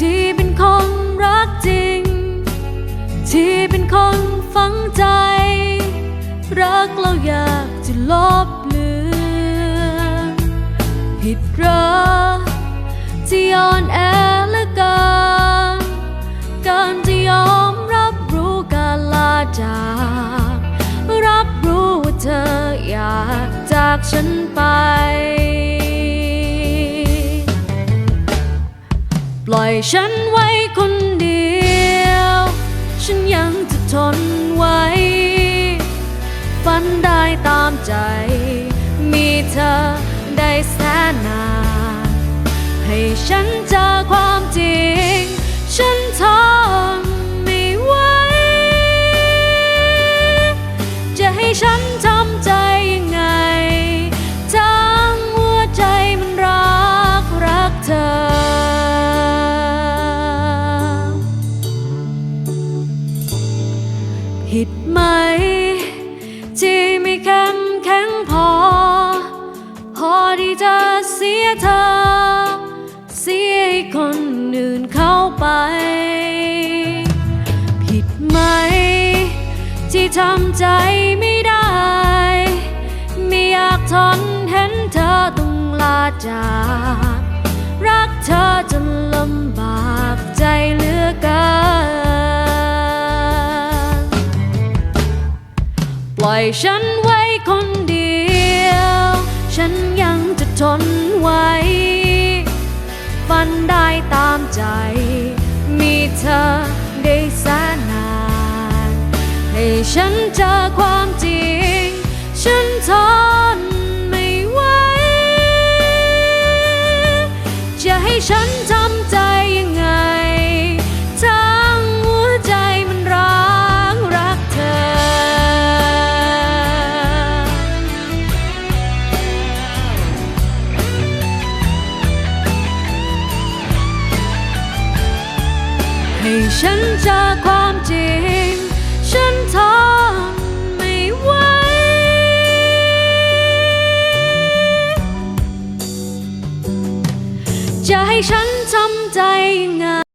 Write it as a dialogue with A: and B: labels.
A: ที่เป็นคนรักจริง ที่เป็นคนฝังใจ รักเราอยากจะลบเลือนผิดเหรอที่อ่อนแอเหลือเกินการจะยอมรับรู้การลาจาก รับรู้ว่าเธออยากจากฉันไป ปล่อยฉันไว้คนเดียว ฉันยังจะทนไว้ ฝันได้ตามใจ มีเธอได้แสนนานให้ฉันเจอความจริง ยเธอ เสียให้คนอื่นเข้าไป ผิดไหม ที่ทำใจไม่ได้ ไม่อยากทนเห็นเธอต้องลาจาก รักเธอจนลำบากใจเหลือเกินปล่อยฉันไว้คนเดียว ฉันยังจะทน มันได้ตามใจ มีเธอได้แสนนานให้ฉันเจอความจริง ฉันทนไม่ไหวจะให้ฉันทำใจ ให้ฉันเจอความจริง ฉันทนไม่ไหวจะให้ฉันทำใจยังไง